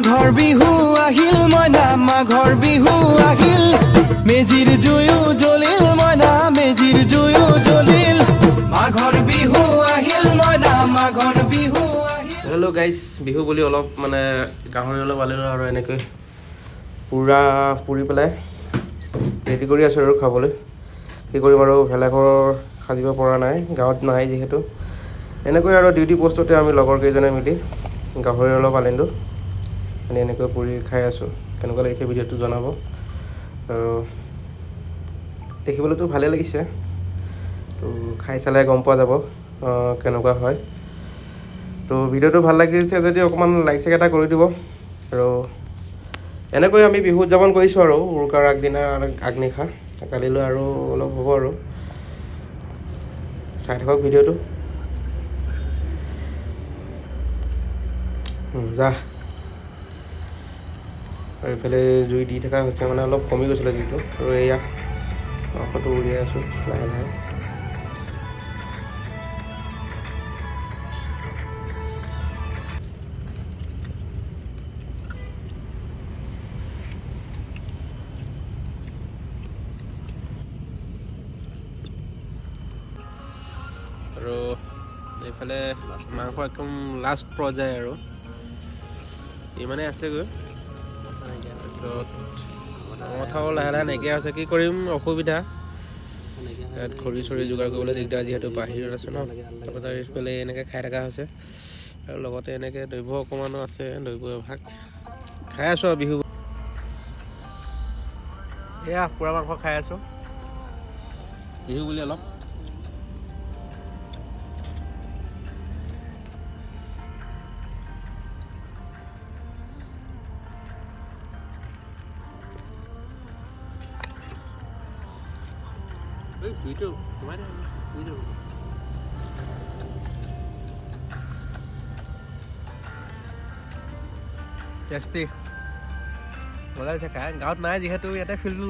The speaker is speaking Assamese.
মাঘৰ বিহু আহিল মইনা মাঘৰ বিহু আহিল। মেজিৰ জুয়ো জ্বলিল মইনা মেজিৰ জুয়ো জ্বলিল। মাঘৰ বিহু আহিল মইনা মাঘৰ বিহু হেল্ল' গাইজ বিহু বুলি অলপ মানে গাহৰি অলপ আনিলোঁ আৰু এনেকৈ পূৰা পুৰি পেলাই ৰেডি কৰি আছোঁ আৰু খাবলৈ। কি কৰিম আৰু ভেলাঘৰ সাজিব পৰা নাই গাঁৱত নাই যিহেতু। এনেকৈ আৰু ডিউটি পষ্টতে আমি লগৰ কেইজনে মিলি গাহৰি অলপ আনিলোঁ। আনি এনেকৈ পুৰি খাই আছোঁ। কেনেকুৱা লাগিছে ভিডিঅ'টো জনাব। আৰু দেখিবলৈতো ভালেই লাগিছে। তো খাই চালে গম পোৱা যাব কেনেকুৱা হয়। তো ভিডিঅ'টো ভাল লাগিছে যদি অকণমান লাইক চাইক এটা কৰি দিব। আৰু এনেকৈ আমি বিহু উদযাপন কৰিছোঁ আৰু উৰুকাৰ আগদিনা আগনিশা কালিলৈ আৰু অলপ হ'ব আৰু। চাই থাকক ভিডিঅ'টো। যা। আৰু এইফালে জুই দি থকা হৈছে মানে অলপ কমি গৈছিলে জুইটো আৰু এয়া মাংসটো উলিয়াই আছোঁ লাহে লাহে। আৰু এইফালে মাংস একদম লাষ্ট পৰ্যায় আৰু। ইমানেই আছেগৈ। মঠাও লাহে লাহে নাইকিয়া হৈছে। কি কৰিম? অসুবিধা। ইয়াত খৰি চৰি যোগাৰ কৰিবলৈ দিগদাৰ যিহেতু বাহিৰত আছে ন। তাৰপিছত এইফালে এনেকৈ খাই থকা হৈছে। আৰু লগতে এনেকৈ দ্ৰব্য অকণমানো আছে দ্ৰব্য এভাগ। খাই আছোঁ আৰু বিহু। এয়া পোৰা মাংস খাই আছোঁ। বিহু বুলি অলপ। এই ভিডিঅ' সোমাই দে ভিডিঅ' টেষ্টি মজা হৈছে খাই গাঁৱত নাই যিহেতু ইয়াতে ফিল্ডটো